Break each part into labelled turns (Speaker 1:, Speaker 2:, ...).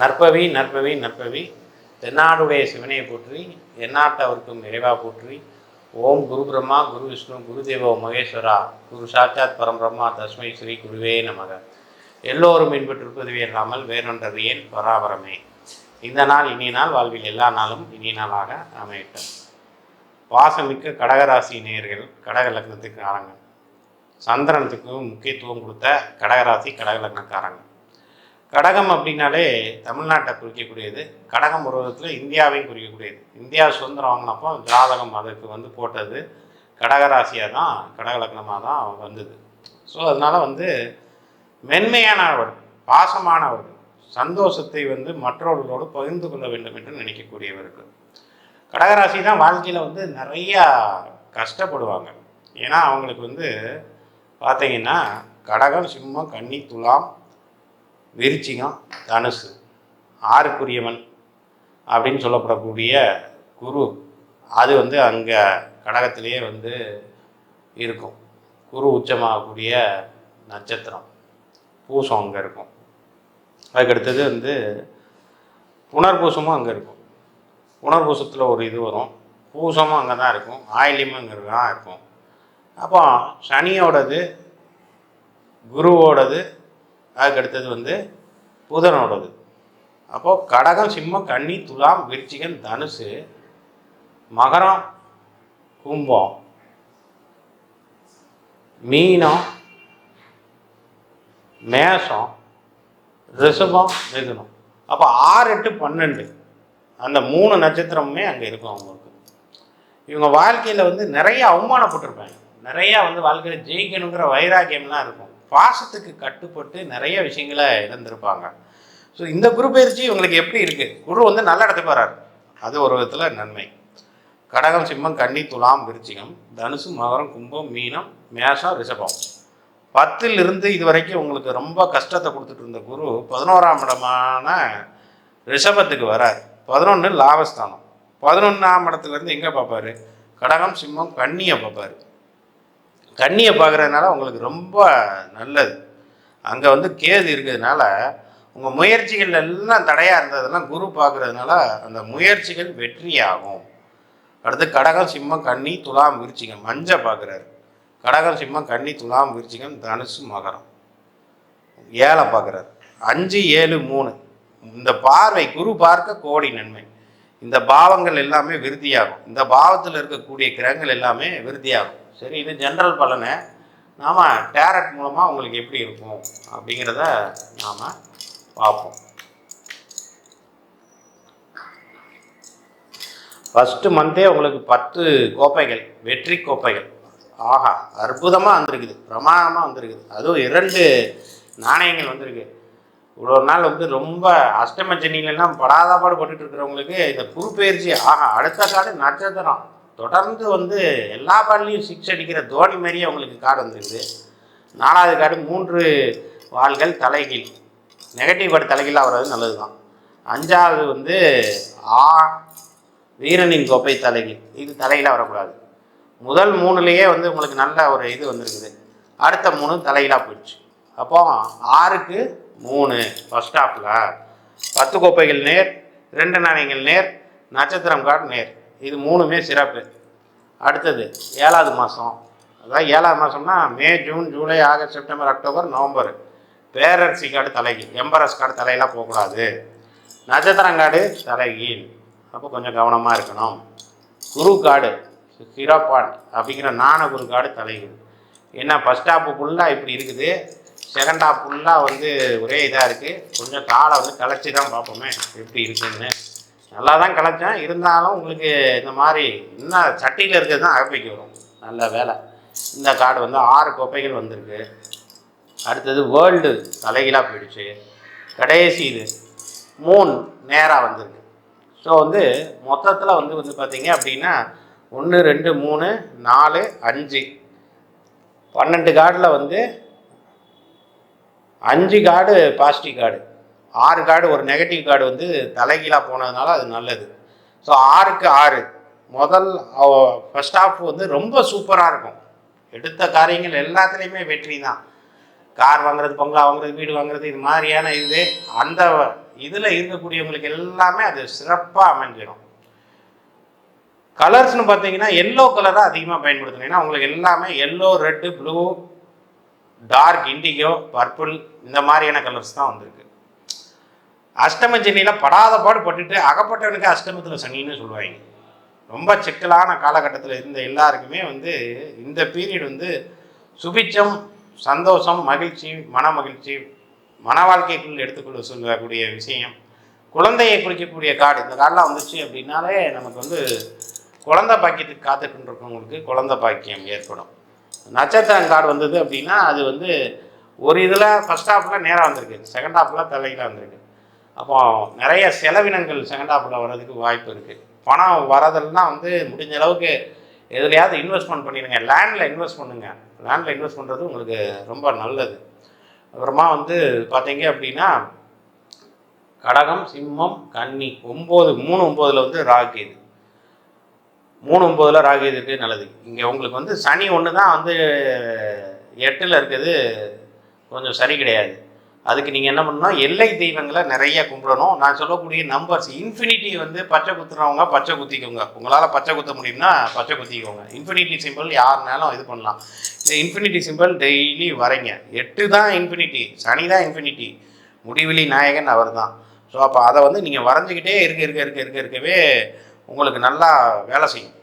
Speaker 1: நற்பவி நற்பவி நற்பவி தென்னாடுடைய சிவனையை போற்றி அவருக்கும் நிறைவா போற்றி ஓம் குரு பிரம்மா குரு விஷ்ணு குரு தேவோ மகேஸ்வரா குரு சாட்சாத் பரம்பிரம்மா தஸ்மை ஸ்ரீ குருவே நமக எல்லோரும் இன்பற்றிருப்பதுவே இல்லாமல் ஏன் பராபரமே இந்த நாள் இனிய நாள் வாழ்வில் எல்லா நாளும் இனிய நாளாக அமையட்டும் வாசமிக்க கடகராசி நேர்கள் கடக லக்னத்துக்கு ஆளுங்க சந்திரனத்துக்கு முக்கியத்துவம் கொடுத்த கடகராசி கடகலக்னக்காரங்க கடகம் அப்படின்னாலே தமிழ்நாட்டை குறிக்கக்கூடியது கடகம் உருவத்தில் இந்தியாவையும் குறிக்கக்கூடியது இந்தியா சுதந்திரம் வாங்கினப்போ ஜாதகம் அதுக்கு வந்து போட்டது கடகராசியாக தான் கடகலக்னமாக தான் வந்தது ஸோ அதனால் வந்து மென்மையானவர் பாசமானவர்கள் சந்தோஷத்தை வந்து மற்றவர்களோடு பகிர்ந்து கொள்ள வேண்டும் என்று நினைக்கக்கூடியவர்கள் கடகராசி தான் வாழ்க்கையில் வந்து நிறையா கஷ்டப்படுவாங்க ஏன்னா அவங்களுக்கு வந்து பார்த்தீங்கன்னா கடகம் சிம்மம் கன்னி துலாம் விருச்சிகம் தனுசு ஆறுக்குரியவன் அப்படின்னு சொல்லப்படக்கூடிய குரு அது வந்து அங்கே கடகத்திலேயே வந்து இருக்கும் குரு உச்சமாகக்கூடிய நட்சத்திரம் பூசம் அங்கே இருக்கும் அதுக்கடுத்தது வந்து புனர்பூசமும் அங்கே இருக்கும் புனர்பூசத்தில் ஒரு இது வரும் பூசமும் அங்கே தான் இருக்கும் ஆயிலியமும் அங்கே தான் இருக்கும் அப்போ சனியோடது குருவோடது அதுக்கு அடுத்தது வந்து புதனோடது அப்போது கடகம் சிம்மம் கன்னி துலாம் விருச்சிகன் தனுசு மகரம் கும்பம் மீனம் மேஷம் ரிஷபம் மிதுனம் அப்போ ஆறு எட்டு பன்னெண்டு அந்த மூணு நட்சத்திரமுமே அங்கே இருக்கும் அவங்களுக்கு இவங்க வாழ்க்கையில் வந்து நிறைய அவமானப்பட்டிருப்பாங்க நிறையா வந்து வாழ்க்கையில் ஜெயிக்கணுங்கிற வைராக்கியம்லாம் இருக்கும் பாசத்துக்கு கட்டுப்பட்டு நிறைய விஷயங்களை இழந்திருப்பாங்க ஸோ இந்த குரு பயிற்சி இவங்களுக்கு எப்படி இருக்குது குரு வந்து நல்ல இடத்துக்கு வராரு அது ஒரு விதத்தில் நன்மை கடகம் சிம்மம் கன்னி துலாம் விருச்சிகம் தனுசு மகரம் கும்பம் மீனம் மேஷம் ரிஷபம் பத்திலிருந்து இது வரைக்கும் உங்களுக்கு ரொம்ப கஷ்டத்தை கொடுத்துட்டு இருந்த குரு பதினோராம் இடமான ரிஷபத்துக்கு வரார் பதினொன்று லாபஸ்தானம் பதினொன்றாம் இடத்துலேருந்து எங்கே பார்ப்பார் கடகம் சிம்மம் கண்ணியை பார்ப்பார் கண்ணியை பார்க்குறதுனால உங்களுக்கு ரொம்ப நல்லது அங்கே வந்து கேது இருக்கிறதுனால உங்கள் முயற்சிகள் எல்லாம் தடையாக இருந்ததெல்லாம் குரு பார்க்குறதுனால அந்த முயற்சிகள் வெற்றியாகும் அடுத்து கடகம் சிம்மம் கண்ணி துலாம் விருச்சிகம் மஞ்சள் பார்க்குறாரு கடகம் சிம்மம் கண்ணி துலாம் விருச்சிகம் தனுசு மகரம் ஏழை பார்க்குறாரு அஞ்சு ஏழு மூணு இந்த பார்வை குரு பார்க்க கோடி நன்மை இந்த பாவங்கள் எல்லாமே விருத்தியாகும் இந்த பாவத்தில் இருக்கக்கூடிய கிரகங்கள் எல்லாமே விருத்தியாகும் சரி இது ஜென்ரல் பலனை நாம் டேரட் மூலமாக உங்களுக்கு எப்படி இருக்கும் அப்படிங்கிறத நாம் பார்ப்போம் ஃபஸ்ட்டு மந்தே உங்களுக்கு பத்து கோப்பைகள் வெற்றி கோப்பைகள் ஆஹா அற்புதமாக வந்திருக்குது பிரமாணமாக வந்திருக்குது அதுவும் இரண்டு நாணயங்கள் வந்திருக்கு இவ்வளோ நாள் வந்து ரொம்ப அஷ்டம சென்னிலாம் படாத பட்டுட்டு இருக்கிறவங்களுக்கு இந்த குரு ஆகா ஆஹா அடுத்த காடு நட்சத்திரம் தொடர்ந்து வந்து எல்லா பாடலையும் சிக்ஸ் அடிக்கிற தோனி மாதிரியே அவங்களுக்கு கார்டு வந்துருக்குது நாலாவது கார்டு மூன்று வாள்கள் தலைகீழ் நெகட்டிவ் கார்டு தலைகீழாக வர்றது நல்லது தான் அஞ்சாவது வந்து ஆ வீரனின் கோப்பை தலைகீழ் இது தலையில் வரக்கூடாது முதல் மூணுலேயே வந்து உங்களுக்கு நல்ல ஒரு இது வந்துருக்குது அடுத்த மூணு தலையிலாக போயிடுச்சு அப்போ ஆறுக்கு மூணு ஃபஸ்ட் ஆஃபில் பத்து கோப்பைகள் நேர் ரெண்டு நாணயங்கள் நேர் நட்சத்திரம் கார்டு நேர் இது மூணுமே சிறப்பு அடுத்தது ஏழாவது மாதம் அதான் ஏழாவது மாதம்னா May June July August September October November பேரரசி காடு தலைகி எம்பரஸ் காடு தலையெல்லாம் போகக்கூடாது நட்சத்திரங்காடு தலைகீழ் அப்போ கொஞ்சம் கவனமாக இருக்கணும் குரு காடு ஹிரோபாட் அப்படிங்கிற நான குரு காடு தலைகள் ஏன்னா ஃபஸ்ட் ஹாப்பு ஃபுல்லாக இப்படி இருக்குது செகண்ட் ஹாப் ஃபுல்லாக வந்து ஒரே இதாக இருக்குது கொஞ்சம் காலை வந்து கலைச்சி தான் பார்ப்போமே எப்படி இருக்குதுன்னு நல்லா தான் கிளச்சேன் இருந்தாலும் உங்களுக்கு இந்த மாதிரி இன்னும் சட்டியில் இருக்கிறது தான் அகப்பைக்கு வரும் நல்ல வேலை இந்த கார்டு வந்து ஆறு கோப்பைகள் வந்திருக்கு அடுத்தது வேர்ல்டு தலைகீழாக போயிடுச்சு கடைசி இது மூணு நேராக வந்திருக்கு ஸோ வந்து மொத்தத்தில் வந்து வந்து பார்த்திங்க அப்படின்னா ஒன்று ரெண்டு மூணு நாலு அஞ்சு பன்னெண்டு கார்டில் வந்து அஞ்சு கார்டு பாசிட்டிவ் கார்டு ஆறு கார்டு ஒரு நெகட்டிவ் கார்டு வந்து தலைகீழாக போனதுனால அது நல்லது ஸோ ஆறுக்கு ஆறு முதல் ஃபஸ்ட் ஆஃப் வந்து ரொம்ப சூப்பராக இருக்கும் எடுத்த காரியங்கள் எல்லாத்துலேயுமே வெற்றி தான் கார் வாங்குறது பங்களா வாங்குறது வீடு வாங்குறது இது மாதிரியான இது அந்த இதில் இருக்கக்கூடியவங்களுக்கு எல்லாமே அது சிறப்பாக அமைஞ்சிடும் கலர்ஸ்னு பார்த்தீங்கன்னா எல்லோ கலர் தான் அதிகமாக பயன்படுத்தணும் ஏன்னா உங்களுக்கு எல்லாமே yellow red blue dark indigo purple இந்த மாதிரியான கலர்ஸ் தான் வந்திருக்கு அஷ்டம சனியில் படாத பாடு பட்டுட்டு அகப்பட்டவனுக்கு அஷ்டமத்தில் சனின்னு சொல்லுவாங்க ரொம்ப சிக்கலான காலகட்டத்தில் இருந்த எல்லாருக்குமே வந்து இந்த பீரியட் வந்து சுபிச்சம் சந்தோஷம் மகிழ்ச்சி மன மகிழ்ச்சி மன வாழ்க்கைக்குள் எடுத்துக்கொள்ள சொல்லக்கூடிய விஷயம் குழந்தையை குறிக்கக்கூடிய காடு இந்த காடெலாம் வந்துச்சு அப்படின்னாலே நமக்கு வந்து குழந்த பாக்கியத்துக்கு காத்துக்கிட்டு இருக்கவங்களுக்கு குழந்த பாக்கியம் ஏற்படும் நட்சத்திரம் காடு வந்தது அப்படின்னா அது வந்து ஒரு இதில் ஃபஸ்ட் ஹாஃபில் நேராக வந்திருக்கு செகண்ட் ஹாஃபில் தலைகளாக வந்திருக்கு அப்போ நிறைய செலவினங்கள் செகண்ட் ஹாஃபில் வர்றதுக்கு வாய்ப்பு இருக்குது பணம் வரதெல்லாம் வந்து முடிஞ்ச அளவுக்கு எதுலையாவது இன்வெஸ்ட்மெண்ட் பண்ணிடுங்க லேண்டில் இன்வெஸ்ட் பண்ணுங்கள் லேண்டில் இன்வெஸ்ட் பண்ணுறது உங்களுக்கு ரொம்ப நல்லது அப்புறமா வந்து பார்த்தீங்க அப்படின்னா கடகம் சிம்மம் கன்னி ஒம்பது மூணு ஒம்போதில் வந்து ராகு இது மூணு ஒம்போதில் ராகு இருக்குது நல்லது இங்கே உங்களுக்கு வந்து சனி ஒன்று தான் வந்து எட்டில் இருக்குது கொஞ்சம் சரி கிடையாது அதுக்கு நீங்கள் என்ன பண்ணணும் எல்லை தெய்வங்களை நிறைய கும்பிடணும் நான் சொல்லக்கூடிய நம்பர்ஸ் இன்ஃபினிட்டி வந்து பச்சை குத்துறவங்க பச்சை குத்திக்கோங்க உங்களால் பச்சை குத்த முடியும்னா பச்சை குத்திக்கோங்க இன்ஃபினிட்டி சிம்பிள் யாருனாலும் இது பண்ணலாம் இந்த இன்ஃபினிட்டி சிம்பிள் டெய்லி வரைங்க எட்டு தான் இன்ஃபினிட்டி சனி தான் இன்ஃபினிட்டி முடிவிலி நாயகன் அவர் தான் ஸோ அப்போ அதை வந்து நீங்கள் வரைஞ்சிக்கிட்டே இருக்க இருக்க இருக்க இருக்க இருக்கவே உங்களுக்கு நல்லா வேலை செய்யும்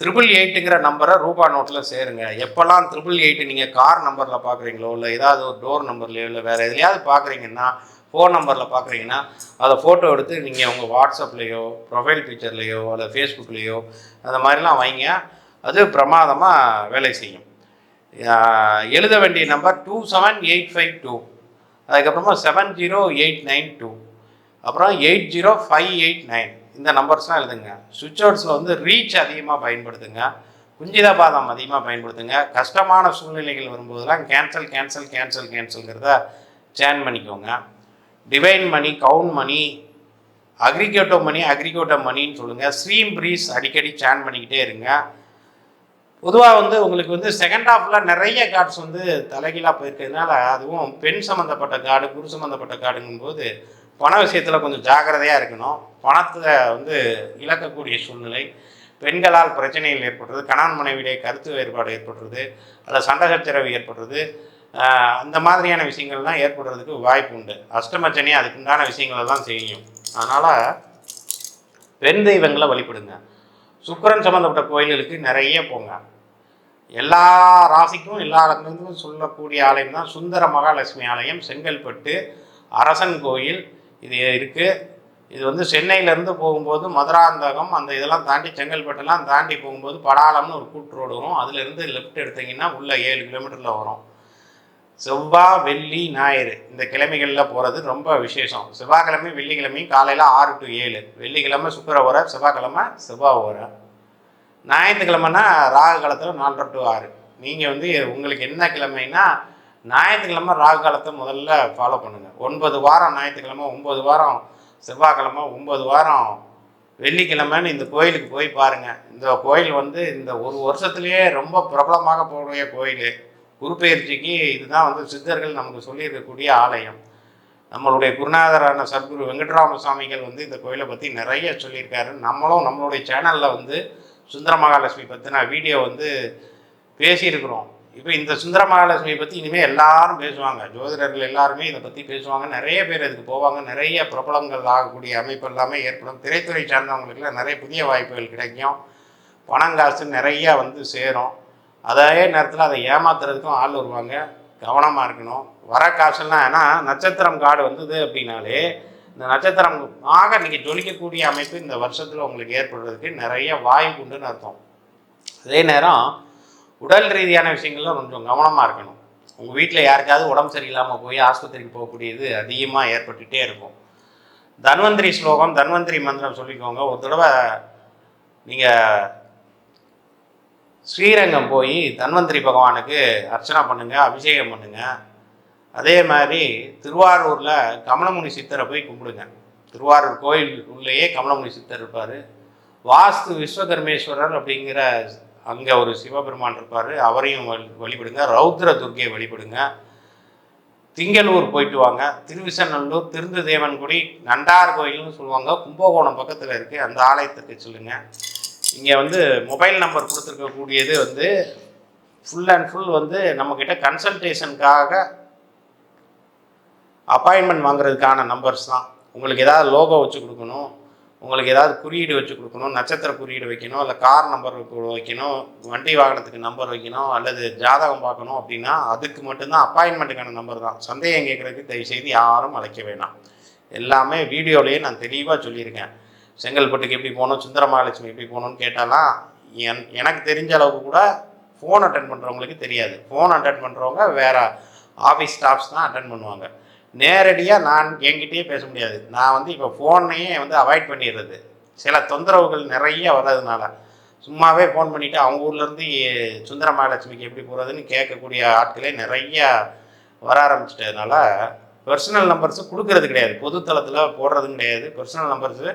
Speaker 1: ட்ரிபிள் எயிட்டுங்கிற நம்பரை ரூபா நோட்டில் சேருங்க எப்போல்லாம் ட்ரிபிள் எயிட்டு நீங்கள் கார் நம்பரில் பார்க்குறீங்களோ இல்லை ஏதாவது ஒரு டோர் நம்பர்லையோ இல்லை வேறு எதுலையாவது பார்க்குறீங்கன்னா ஃபோன் நம்பரில் பார்க்குறீங்கன்னா அதை ஃபோட்டோ எடுத்து நீங்கள் உங்கள் வாட்ஸ்அப்லேயோ ப்ரொஃபைல் பிக்சர்லேயோ இல்லை ஃபேஸ்புக்லேயோ அந்த மாதிரிலாம் வைங்க அது பிரமாதமாக வேலை செய்யும் எழுத வேண்டிய number two seven eight five two அதுக்கப்புறமா seven zero eight nine two அப்புறம் eight zero five eight nine இந்த நம்பர்ஸ்லாம் எழுதுங்க சுவிட்ச் அவுட்ஸில் வந்து ரீச் அதிகமாக பயன்படுத்துங்க குஞ்சித பாதம் அதிகமாக பயன்படுத்துங்க கஷ்டமான சூழ்நிலைகள் வரும்போதெல்லாம் கேன்சல் கேன்சல் கேன்சல் கேன்சல்ங்கிறத சேன் பண்ணிக்கோங்க டிவைன் மணி கவுன் மணி அக்ரிகோட்டோ மணி அக்ரிகோட்டோ மணின்னு சொல்லுங்கள் ஸ்ட்ரீம் ப்ரீஸ் அடிக்கடி சேன் பண்ணிக்கிட்டே இருங்க பொதுவாக வந்து உங்களுக்கு வந்து செகண்ட் ஹாஃபில் நிறைய கார்ட்ஸ் வந்து தலைகீழாக போயிருக்கிறதுனால அதுவும் பெண் சம்மந்தப்பட்ட கார்டு குரு சம்மந்தப்பட்ட கார்டுங்கும்போது பண விஷயத்தில் கொஞ்சம் ஜாக்கிரதையாக இருக்கணும் பணத்தை வந்து இழக்கக்கூடிய சூழ்நிலை பெண்களால் பிரச்சனைகள் ஏற்படுறது கணவன் மனைவியிடையே கருத்து வேறுபாடு ஏற்படுறது அதில் சண்டை சச்சரவு ஏற்படுறது அந்த மாதிரியான விஷயங்கள்லாம் ஏற்படுறதுக்கு வாய்ப்பு உண்டு அஷ்டமச்சனி அதுக்குண்டான விஷயங்கள் தான் செய்யும் அதனால் பெண் தெய்வங்களை வழிபடுங்க சுக்கரன் சம்மந்தப்பட்ட கோயில்களுக்கு நிறைய போங்க எல்லா ராசிக்கும் எல்லா இடத்துலேருந்தும் சொல்லக்கூடிய ஆலயம் தான் சுந்தர மகாலட்சுமி ஆலயம் செங்கல்பட்டு அரசன் கோயில் இது இருக்குது இது வந்து சென்னையிலேருந்து போகும்போது மதுராந்தகம் அந்த இதெல்லாம் தாண்டி செங்கல்பட்டெல்லாம் தாண்டி போகும்போது படாளம்னு ஒரு கூட்டு ரோடு வரும் அதுலேருந்து லெஃப்ட் எடுத்திங்கன்னா உள்ளே ஏழு கிலோமீட்டரில் வரும் செவ்வாய் வெள்ளி ஞாயிறு இந்த கிழமைகளில் போகிறது ரொம்ப விசேஷம் செவ்வாய்க்கிழமை வெள்ளிக்கிழமையும் காலையில் ஆறு டு ஏழு வெள்ளிக்கிழமை சுக்கர ஓர செவ்வாய்க்கிழமை செவ்வாய் ஓர ஞாயிற்றுக்கிழமைனா ராகு காலத்தில் நாலரை டு ஆறு நீங்கள் வந்து உங்களுக்கு என்ன கிழமைன்னா ஞாயிற்றுக்கிழமை ராகு காலத்தை முதல்ல ஃபாலோ பண்ணுங்க ஒன்பது வாரம் ஞாயிற்றுக்கிழமை ஒம்பது வாரம் செவ்வாய்க்கிழமை ஒம்பது வாரம் வெள்ளிக்கிழமைன்னு இந்த கோயிலுக்கு போய் பாருங்கள் இந்த கோயில் வந்து இந்த ஒரு வருஷத்துலேயே ரொம்ப பிரபலமாக போகக்கூடிய கோயில் குருப்பெயர்ச்சிக்கு இதுதான் வந்து சித்தர்கள் நமக்கு சொல்லியிருக்கக்கூடிய ஆலயம் நம்மளுடைய குருநாதரான சத்குரு வெங்கட்ராம சுவாமிகள் வந்து இந்த கோயிலை பற்றி நிறைய சொல்லியிருக்காரு நம்மளும் நம்மளுடைய சேனலில் வந்து சுந்தர மகாலட்சுமி பற்றின வீடியோ வந்து பேசியிருக்கிறோம் இப்போ இந்த சுந்தர மகாலட்சுமியை பற்றி இனிமேல் எல்லாரும் பேசுவாங்க ஜோதிடர்கள் எல்லாருமே இதை பற்றி பேசுவாங்க நிறைய பேர் இதுக்கு போவாங்க நிறைய பிரபலங்கள் ஆகக்கூடிய அமைப்பு எல்லாமே ஏற்படும் திரைத்துறை சார்ந்தவங்களுக்குலாம் நிறைய புதிய வாய்ப்புகள் கிடைக்கும் பணம் காசு நிறையா வந்து சேரும் அதே நேரத்தில் அதை ஏமாத்துறதுக்கும் ஆள் வருவாங்க கவனமாக இருக்கணும் வர காசுலாம் ஏன்னா நட்சத்திரம் காடு வந்தது அப்படின்னாலே இந்த நட்சத்திரம் ஆக இன்றைக்கி ஜொலிக்கக்கூடிய அமைப்பு இந்த வருஷத்தில் உங்களுக்கு ஏற்படுறதுக்கு நிறைய வாய்ப்பு உண்டுன்னு அர்த்தம் அதே நேரம் உடல் ரீதியான விஷயங்கள்லாம் கொஞ்சம் கவனமாக இருக்கணும் உங்கள் வீட்டில் யாருக்காவது உடம்பு சரியில்லாமல் போய் ஆஸ்பத்திரிக்கு போகக்கூடியது அதிகமாக ஏற்பட்டுகிட்டே இருக்கும் தன்வந்திரி ஸ்லோகம் தன்வந்திரி மந்திரம் சொல்லிக்கோங்க ஒரு தடவை நீங்கள் ஸ்ரீரங்கம் போய் தன்வந்திரி பகவானுக்கு அர்ச்சனை பண்ணுங்கள் அபிஷேகம் பண்ணுங்கள் அதே மாதிரி திருவாரூரில் கமலமுனி சித்தரை போய் கும்பிடுங்க திருவாரூர் கோயில் உள்ளேயே கமலமுனி சித்தர் இருப்பார் வாஸ்து விஸ்வகர்மேஸ்வரர் அப்படிங்கிற அங்கே ஒரு சிவபெருமான் இருப்பார் அவரையும் வழிபடுங்க ரௌத்ர துர்கையை வழிபடுங்க திங்களூர் போயிட்டு வாங்க திருவிசநல்லூர் திருந்துதேவன்குடி நண்டார் கோயில்னு சொல்லுவாங்க கும்பகோணம் பக்கத்தில் இருக்குது அந்த ஆலயத்துக்கு சொல்லுங்கள் இங்கே வந்து மொபைல் நம்பர் கொடுத்துருக்கக்கூடியது வந்து ஃபுல் அண்ட் ஃபுல் வந்து நம்மக்கிட்ட கன்சல்டேஷனுக்காக அப்பாயின்மெண்ட் வாங்குறதுக்கான நம்பர்ஸ் தான் உங்களுக்கு ஏதாவது லோகோ வச்சு கொடுக்கணும் உங்களுக்கு ஏதாவது குறியீடு வச்சு கொடுக்கணும் நட்சத்திர குறியீடு வைக்கணும் இல்லை கார் நம்பர் வைக்கணும் வண்டி வாகனத்துக்கு நம்பர் வைக்கணும் அல்லது ஜாதகம் பார்க்கணும் அப்படின்னா அதுக்கு மட்டும்தான் அப்பாயின்மெண்ட்டுக்கான நம்பர் தான் சந்தேகம் கேட்குறதுக்கு தயவுசெய்து யாரும் அழைக்க வேணாம் எல்லாமே வீடியோலேயே நான் தெளிவாக சொல்லியிருக்கேன் செங்கல்பட்டுக்கு எப்படி போகணும் மகாலட்சுமி எப்படி போகணும்னு கேட்டாலாம் என் எனக்கு தெரிஞ்ச அளவுக்கு கூட ஃபோன் அட்டன் பண்ணுறவங்களுக்கு தெரியாது ஃபோன் அட்டன் பண்ணுறவங்க வேறு ஆஃபீஸ் ஸ்டாஃப்ஸ் தான் அட்டன் பண்ணுவாங்க நேரடியாக நான் என்கிட்டயே பேச முடியாது நான் வந்து இப்போ ஃபோனையே வந்து அவாய்ட் பண்ணிடுறது சில தொந்தரவுகள் நிறைய வர்றதுனால சும்மாவே ஃபோன் பண்ணிவிட்டு அவங்க ஊர்லேருந்து சுந்தர மகாலட்சுமிக்கு எப்படி போகிறதுன்னு கேட்கக்கூடிய ஆட்களே நிறையா வர ஆரம்பிச்சிட்டதுனால பர்சனல் நம்பர்ஸு கொடுக்கறது கிடையாது பொதுத்தளத்தில் போடுறதும் கிடையாது பர்சனல் நம்பர்ஸு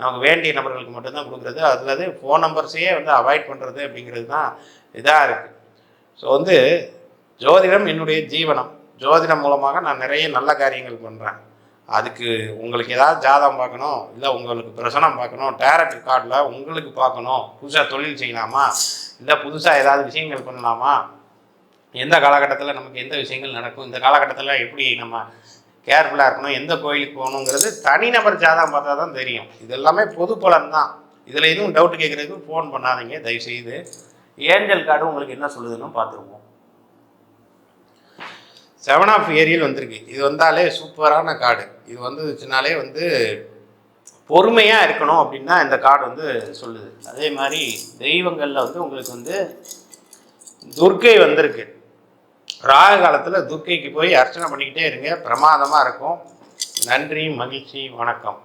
Speaker 1: நமக்கு வேண்டிய நபர்களுக்கு மட்டும்தான் கொடுக்குறது அதில் ஃபோன் நம்பர்ஸையே வந்து அவாய்ட் பண்ணுறது அப்படிங்கிறது தான் இதாக இருக்குது ஸோ வந்து ஜோதிடம் என்னுடைய ஜீவனம் ஜோதிடம் மூலமாக நான் நிறைய நல்ல காரியங்கள் பண்ணுறேன் அதுக்கு உங்களுக்கு ஏதாவது ஜாதகம் பார்க்கணும் இல்லை உங்களுக்கு பிரசனம் பார்க்கணும் டேரக்ட் கார்டில் உங்களுக்கு பார்க்கணும் புதுசாக தொழில் செய்யலாமா இல்லை புதுசாக ஏதாவது விஷயங்கள் பண்ணலாமா எந்த காலகட்டத்தில் நமக்கு எந்த விஷயங்கள் நடக்கும் இந்த காலகட்டத்தில் எப்படி நம்ம கேர்ஃபுல்லாக இருக்கணும் எந்த கோயிலுக்கு போகணுங்கிறது தனிநபர் ஜாதகம் பார்த்தா தான் தெரியும் இது எல்லாமே பொது பலன் தான் இதில் எதுவும் டவுட் கேட்குறதுக்கு ஃபோன் பண்ணாதீங்க தயவுசெய்து ஏஞ்சல் கார்டு உங்களுக்கு என்ன சொல்லுதுன்னு பார்த்துருவோம் செவன் ஆஃப் ஏரியல் வந்திருக்கு இது வந்தாலே சூப்பரான கார்டு இது வந்துச்சுனாலே வந்து பொறுமையாக இருக்கணும் அப்படின்னா இந்த கார்டு வந்து சொல்லுது அதே மாதிரி தெய்வங்களில் வந்து உங்களுக்கு வந்து துர்க்கை வந்திருக்கு ராக காலத்தில் துர்க்கைக்கு போய் அர்ச்சனை பண்ணிக்கிட்டே இருங்க பிரமாதமாக இருக்கும் நன்றி மகிழ்ச்சி வணக்கம்